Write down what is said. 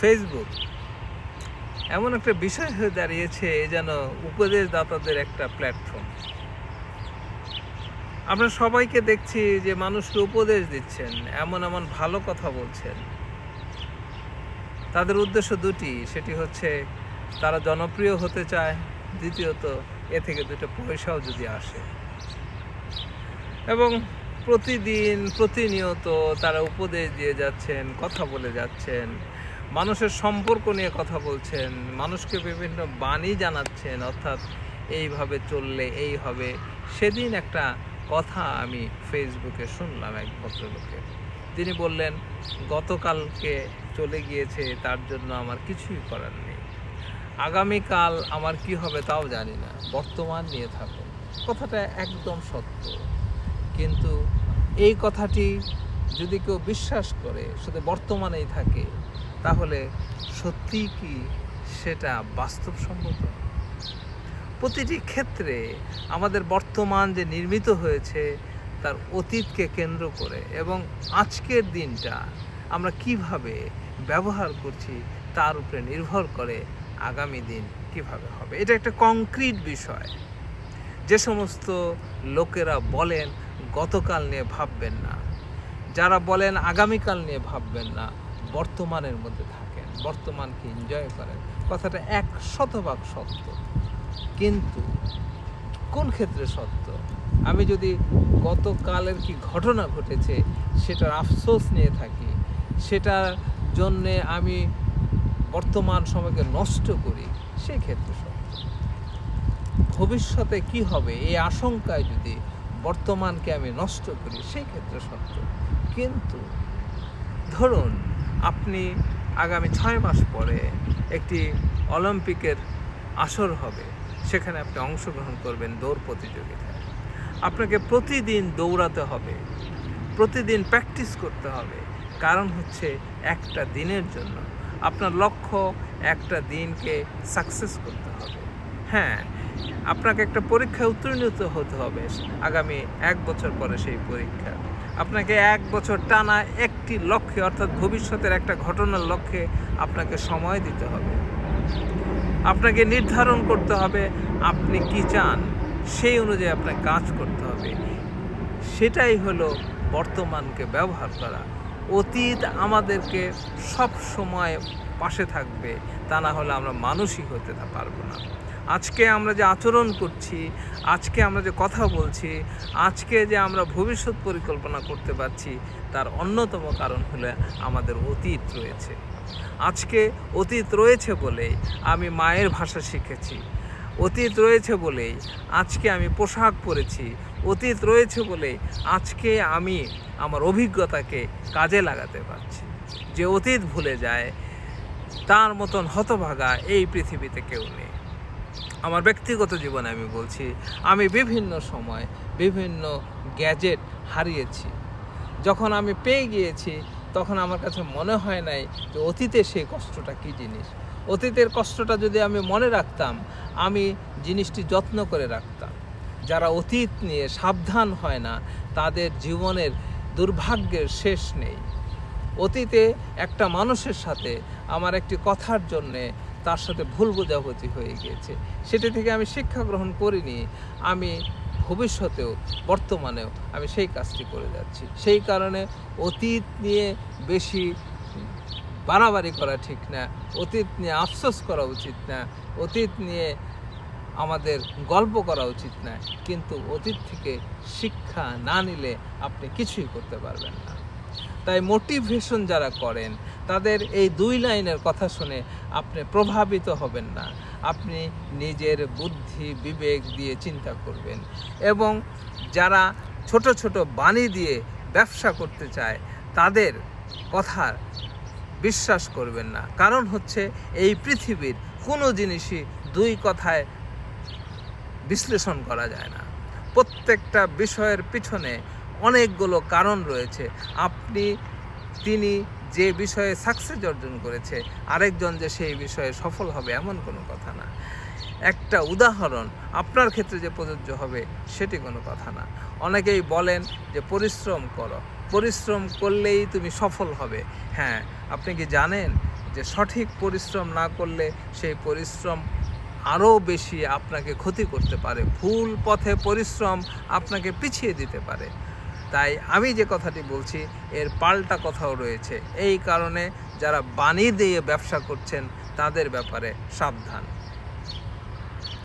Facebook এমন একটা বিষয় হয়ে দাঁড়িয়েছে যেন উপদেশদাতাদের একটা প্ল্যাটফর্ম আমরা সবাইকে দেখছি যে মানুষকে উপদেশ দিচ্ছেন, এমন এমন ভালো কথা বলছেন। তাদের উদ্দেশ্য দুটি, সেটি হচ্ছে তারা জনপ্রিয় হতে চায়, দ্বিতীয়ত এ থেকে দুটো পয়সাও যদি আসে। এবং প্রতিদিন প্রতিনিয়ত তারা উপদেশ দিয়ে যাচ্ছেন, কথা বলে যাচ্ছেন। মানুষের সম্পর্ক নিয়ে কথা বলছেন, মানুষকে বিভিন্ন বাণী জানাচ্ছেন, অর্থাৎ এইভাবে চললে এই হবে। সেদিন একটা কথা আমি ফেসবুকে শুনলাম এক ভদ্রলোকের তিনি বললেন, গতকালকে চলে গিয়েছে, তার জন্য আমার কিছুই করার নেই। আগামীকাল আমার কি হবে তাও জানি না। বর্তমান নিয়ে থাকুন। কথাটা একদম সত্য। কিন্তু এই কথাটি যদি কেউ বিশ্বাস করে শুধু বর্তমানেই থাকে। তাহলে সত্যি কি সেটা বাস্তবসম্মত? প্রতিটি ক্ষেত্রে আমাদের বর্তমান যে নির্মিত হয়েছে তার অতীতকে কেন্দ্র করে এবং আজকের দিনটা আমরা কীভাবে ব্যবহার করছি তার উপরে নির্ভর করে আগামী দিন কীভাবে হবে। এটা একটা কংক্রিট বিষয়। যে সমস্ত লোকেরা বলেন, গতকাল নিয়ে ভাববেন না। যারা বলেন, আগামীকাল নিয়ে ভাববেন না। বর্তমানের মধ্যে থাকেন, বর্তমানকে এনজয় করেন। কথাটা এক শতভাগ সত্য। কিন্তু কোন ক্ষেত্রে সত্য? আমি যদি গতকালের কি ঘটনা ঘটেছে সেটার আফসোস নিয়ে থাকি, সেটার জন্যে আমি বর্তমান সময়কে নষ্ট করি, সেই ক্ষেত্রে সত্য। ভবিষ্যতে কি হবে, এই আশঙ্কায় যদি বর্তমানকে আমি নষ্ট করি, সেই ক্ষেত্রে সত্য। কিন্তু ধরুন আপনি আগামী ছয় মাস পরে একটি অলিম্পিকের আসর হবে। সেখানে আপনি অংশগ্রহণ করবেন দৌড় প্রতিযোগিতায়। আপনাকে প্রতিদিন দৌড়াতে হবে। প্রতিদিন প্র্যাকটিস করতে হবে। কারণ হচ্ছে একটা দিনের জন্য। আপনার লক্ষ্য একটা দিনকে সাকসেস করতে হবে। হ্যাঁ আপনাকে একটা পরীক্ষায় উত্তীর্ণ হতে হবে। আগামী এক বছর পরে সেই পরীক্ষা। আপনাকে এক বছর টানা একটি লক্ষ্যে, অর্থাৎ ভবিষ্যতের একটা ঘটনার লক্ষ্যে আপনাকে সময় দিতে হবে। আপনাকে নির্ধারণ করতে হবে আপনি কি চান, সেই অনুযায়ী আপনাকে কাজ করতে হবে। সেটাই হলো বর্তমানকে ব্যবহার করা। অতীত আমাদেরকে সব সময় পাশে থাকবে, তা না হলে আমরা মানুষই হতে পারব না। আজকে আমরা যে আচরণ করছি আজকে আমরা যে কথা বলছি, আজকে যে আমরা ভবিষ্যৎ পরিকল্পনা করতে পারছি, তার অন্যতম কারণ হলো আমাদের অতীত রয়েছে। আজকে অতীত রয়েছে বলেই আমি মায়ের ভাষা শিখেছি। অতীত রয়েছে বলেই আজকে আমি পোশাক পরেছি। অতীত রয়েছে বলেই আজকে আমি আমার অভিজ্ঞতাকে কাজে লাগাতে পারছি। যে অতীত ভুলে যায়, তার মতন হতভাগা এই পৃথিবীতে কেউ নেই। আমার ব্যক্তিগত জীবনে আমি বলছি, আমি বিভিন্ন সময় বিভিন্ন গ্যাজেট হারিয়েছি। যখন আমি পেয়ে গিয়েছি, তখন আমার কাছে মনে হয় নাই যে অতীতে সেই কষ্টটা কী জিনিস। অতীতের কষ্টটা যদি আমি মনে রাখতাম, আমি জিনিসটি যত্ন করে রাখতাম। যারা অতীত নিয়ে সাবধান হয় না, তাদের জীবনের দুর্ভাগ্যের শেষ নেই। অতীতে একটা মানুষের সাথে আমার একটি কথার জন্যে তার সাথে ভুল বোঝাবুঝি হয়ে গিয়েছে। সেটি থেকে আমি শিক্ষা গ্রহণ করিনি। আমি ভবিষ্যতেও, বর্তমানেও আমি সেই কাজটি করে যাচ্ছি। সেই কারণে অতীত নিয়ে বেশি বাড়াবাড়ি করা ঠিক না। অতীত নিয়ে আফসোস করা উচিত না। অতীত নিয়ে আমাদের গল্প করা উচিত না। কিন্তু অতীত থেকে শিক্ষা না নিলে আপনি কিছুই করতে পারবেন না। তাই মোটিভেশন যারা করেন, তাদের এই দুই লাইনের কথা শুনে আপনি প্রভাবিত হবেন না। আপনি নিজের বুদ্ধি, বিবেক দিয়ে চিন্তা করবেন এবং যারা ছোট ছোট বাণী দিয়ে ব্যবসা করতে চায়, তাদের কথা বিশ্বাস করবেন না। কারণ হচ্ছে এই পৃথিবীর কোনো জিনিসই দুই কথায় বিশ্লেষণ করা যায় না। প্রত্যেকটা বিষয়ের পিছনে অনেকগুলো কারণ রয়েছে। আপনি, তিনি যে বিষয়ে সাকসেস অর্জন করেছে, আরেকজন যে সেই বিষয়ে সফল হবে এমন কোনো কথা না। একটা উদাহরণ, আপনার ক্ষেত্রে যে প্রযোজ্য হবে সেটি কোনো কথা না। অনেকেই বলেন যে পরিশ্রম করো। পরিশ্রম করলেই তুমি সফল হবে। হ্যাঁ আপনি কি জানেন যে সঠিক পরিশ্রম না করলে সেই পরিশ্রম আরও বেশি আপনাকে ক্ষতি করতে পারে? ভুল পথে পরিশ্রম আপনাকে পিছিয়ে দিতে পারে। তাই আমি যে কথাটি বলছি, এর পাল্টা কথাও রয়েছে। এই কারণে যারা বাণী দিয়ে ব্যবসা করছেন, তাদের ব্যাপারে সাবধান।